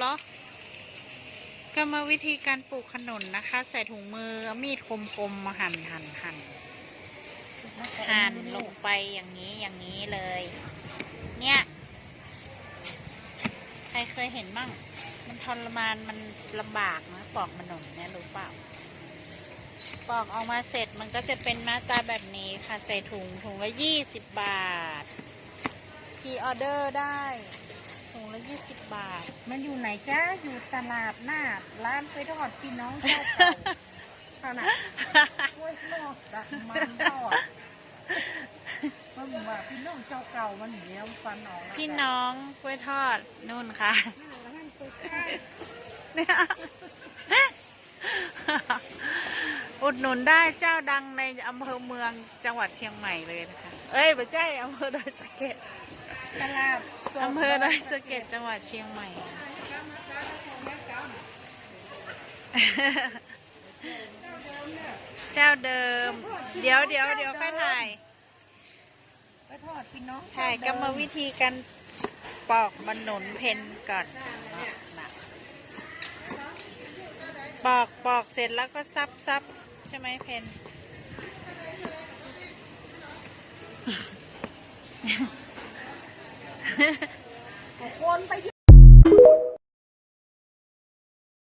เหรอ กรรมวิธีการปลูกขนุนนะคะ ใส่ถุงมือมีดคมๆมาหั่นหั่นหั่นหั่นลงไปอย่างนี้อย่างนี้เลย เนี่ย ใครเคยเห็นบ้างมันทรมานมันลำบากนะปอกขนุนเนี่ยรู้เปล่าปอกออกมาเสร็จมันก็จะเป็นหน้าตาแบบนี้ค่ะ ใส่ถุงถุงละยี่สิบบาทพีออเดอร์ได้ บบาท มันอยู่ไหนจ้าอยู่ตลาดหน้าร้านไปทอดพี่น้องเจ้าเก่าเท่านั้นกล้วยทอดดักมันทอดมันบอกว่าพี่น้องเจ้าเก่ามันเดียวฟันออกแล้วพี่น้องกล้วยทอดนู่นค่ะแล้วมันไปใกล้เนี่ยอุดหนุนได้เจ้าดังในอำเภอเมืองจังหวัดเชียงใหม่เลยนะคะ เอ้ยไม่ใช่อำเภอดอยสะเก็ด ตลาดสดอำเภอดอยสะเก็ดจังหวัดเชียงใหม่ เจ้าเดิม เดี๋ยวเดี๋ยวเดี๋ยวค่อยถ่าย ไปทอดพี่น้องถ่ายกรรมวิธีการปอกบรรนุนเพนก่อนนะปอกปอกเสร็จแล้วก็ซับซับใช่ไหมเพน คนไปเย